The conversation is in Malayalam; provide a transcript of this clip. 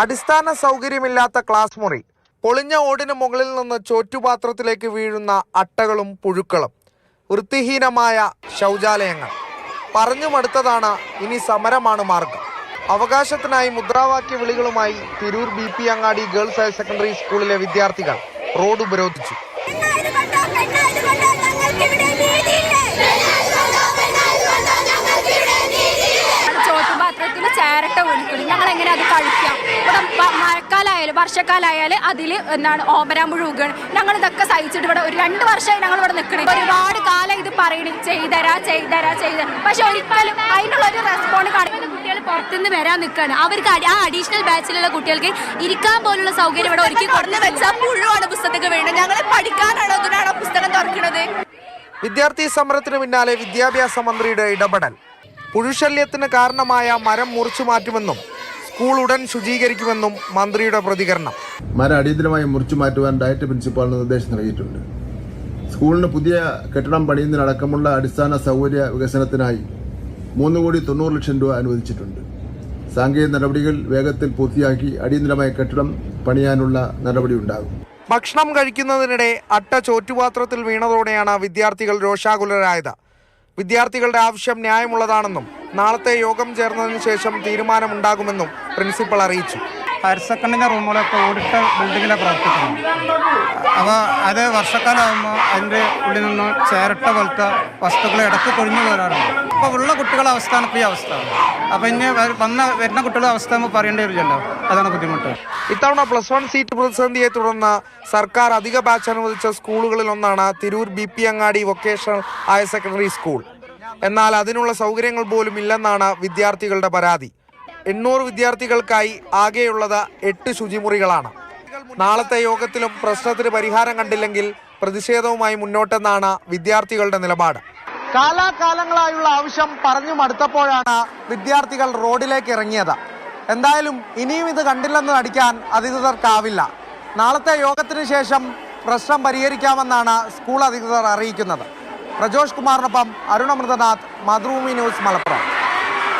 അടിസ്ഥാന സൗകര്യമില്ലാത്ത ക്ലാസ് മുറി. പൊളിഞ്ഞ ഓടിന് മുകളിൽ നിന്ന് ചോറ്റുപാത്രത്തിലേക്ക് വീഴുന്ന അട്ടകളും പുഴുക്കളും. വൃത്തിഹീനമായ ശൗചാലയങ്ങൾ. പറഞ്ഞു മടുത്തതാണ് ഇനി സമരമാണ് മാർഗം. അവകാശത്തിനായി മുദ്രാവാക്യ വിളികളുമായി Tirur B P Angadi girls higher secondary സ്കൂളിലെ വിദ്യാർത്ഥികൾ റോഡ് ഉപരോധിച്ചു. ചോറ്റുപാത്രത്തിൽ ചേരട്ട ഒഴിക്കണം എങ്ങനെ അത് കഴിക്കാം ഇവിടെ മഴക്കാലായാലും വർഷക്കാലായാലും അതിൽ എന്താണ് ഓമരാമ്പുഴ ഉകണം ഞങ്ങൾ ഇതൊക്കെ സഹിച്ചിട്ട് ഇവിടെ ഒരു രണ്ട് വർഷമായി ഞങ്ങൾ ഇവിടെ നിൽക്കണം ഒരുപാട് കാലം ഇത് പറയണേ ചെയ്തരാ ചെയ്തരാ ചെയ്ത പക്ഷെ ഒരിക്കലും അതിനുള്ള ഒരു റെസ്പോണ്ട് കാണിക്കുന്ന കുട്ടികൾ പുറത്തുനിന്ന് വരാൻ നിൽക്കുകയാണ് അവർക്ക് ആ അഡീഷണൽ ബാച്ചിലുള്ള കുട്ടികൾക്ക് ഇരിക്കാൻ പോലുള്ള സൗകര്യം ഇവിടെ ഒരുക്കി കുറഞ്ഞു വെച്ചാൽ മുഴുവാണ് പുസ്തകത്തിൽ വേണ്ടത് ഞങ്ങൾ പഠിക്കാനാണോ ഇതിനാണോ പുസ്തകം തുറക്കുന്നത് വിദ്യാർത്ഥി സമരത്തിന് പിന്നാലെ വിദ്യാഭ്യാസ മന്ത്രിയുടെ ഇടപെടൽ. പുഴുശല്യത്തിന് കാരണമായ മരം മുറിച്ചു മാറ്റുമെന്നും സ്കൂൾ ഉടൻ ശുചീകരിക്കുമെന്നും മന്ത്രിയുടെ പ്രതികരണം. മരം അടിയന്തരമായി മുറിച്ചു മാറ്റുവാൻ ഡയറ്റ് പ്രിൻസിപ്പാളിന് നിർദ്ദേശം നൽകിയിട്ടുണ്ട്. സ്കൂളിന് പുതിയ കെട്ടിടം പണിയുന്നതിനടക്കമുള്ള അടിസ്ഥാന സൗകര്യ വികസനത്തിനായി മൂന്ന് കോടി തൊണ്ണൂറ് ലക്ഷം രൂപ അനുവദിച്ചിട്ടുണ്ട്. സാങ്കേതിക നടപടികൾ വേഗത്തിൽ പൂർത്തിയാക്കി അടിയന്തരമായ കെട്ടിടം പണിയാനുള്ള നടപടി ഉണ്ടാകും. ഭക്ഷണം കഴിക്കുന്നതിനിടെ അട്ട ചോറ്റുപാത്രത്തിൽ വീണതോടെയാണ് വിദ്യാർത്ഥികൾ രോഷാകുലരായത്. വിദ്യാർത്ഥികളുടെ ആവശ്യം ന്യായമുള്ളതാണെന്നും നാളത്തെ യോഗം ചേർന്നതിന് ശേഷം തീരുമാനമുണ്ടാകുമെന്നും പ്രിൻസിപ്പൾ അറിയിച്ചു. ഹയർ സെക്കൻഡറിന്റെ റൂമുകളൊക്കെ ഓടിട്ട ബിൽഡിങ്ങിലാണ് പ്രവർത്തിക്കുന്നത് അപ്പോൾ അത് വർഷക്കാലമാകുമ്പോൾ അതിന്റെ ഉള്ളിൽ നിന്ന് ചേരട്ട പോലത്തെ വസ്തുക്കൾ ഇടയ്ക്ക് കൊഴിഞ്ഞു വരാറുണ്ട് അപ്പോൾ ഉള്ള കുട്ടികളുടെ അവസ്ഥയാണ് ഇപ്പോൾ ഈ അവസ്ഥ. അപ്പോൾ ഇനി വന്ന വരുന്ന കുട്ടികളുടെ അവസ്ഥ നമ്മൾ പറയേണ്ടി വരില്ലല്ലോ. അതാണ് ബുദ്ധിമുട്ട്. ഇത്തവണ പ്ലസ് വൺ സീറ്റ് പ്രതിസന്ധിയെ തുടർന്ന് സർക്കാർ അധിക ബാച്ച് അനുവദിച്ച സ്കൂളുകളിൽ ഒന്നാണ് Tirur B P Angadi vocational higher secondary school. എന്നാൽ അതിനുള്ള സൗകര്യങ്ങൾ പോലും ഇല്ലെന്നാണ് വിദ്യാർത്ഥികളുടെ പരാതി. എണ്ണൂറ് വിദ്യാർത്ഥികൾക്കായി ആകെയുള്ളത് എട്ട് ശുചിമുറികളാണ്. നാളത്തെ യോഗത്തിലും പ്രശ്നത്തിന് പരിഹാരം കണ്ടില്ലെങ്കിൽ പ്രതിഷേധവുമായി മുന്നോട്ടെന്നാണ് വിദ്യാർത്ഥികളുടെ നിലപാട്. കാലാകാലങ്ങളായുള്ള ആവശ്യം പറഞ്ഞു മടുത്തപ്പോഴാണ് വിദ്യാർത്ഥികൾ റോഡിലേക്ക് ഇറങ്ങിയത്. എന്തായാലും ഇനിയും ഇത് കണ്ടില്ലെന്ന് നടിക്കാൻ അധികൃതർക്കാവില്ല. നാളത്തെ യോഗത്തിന് ശേഷം പ്രശ്നം പരിഹരിക്കാമെന്നാണ് സ്കൂൾ അധികൃതർ അറിയിക്കുന്നത്. പ്രജോഷ് കുമാറിനൊപ്പം അരുണമൃതനാഥ് മാതൃഭൂമി ന്യൂസ് മലപ്പുറം.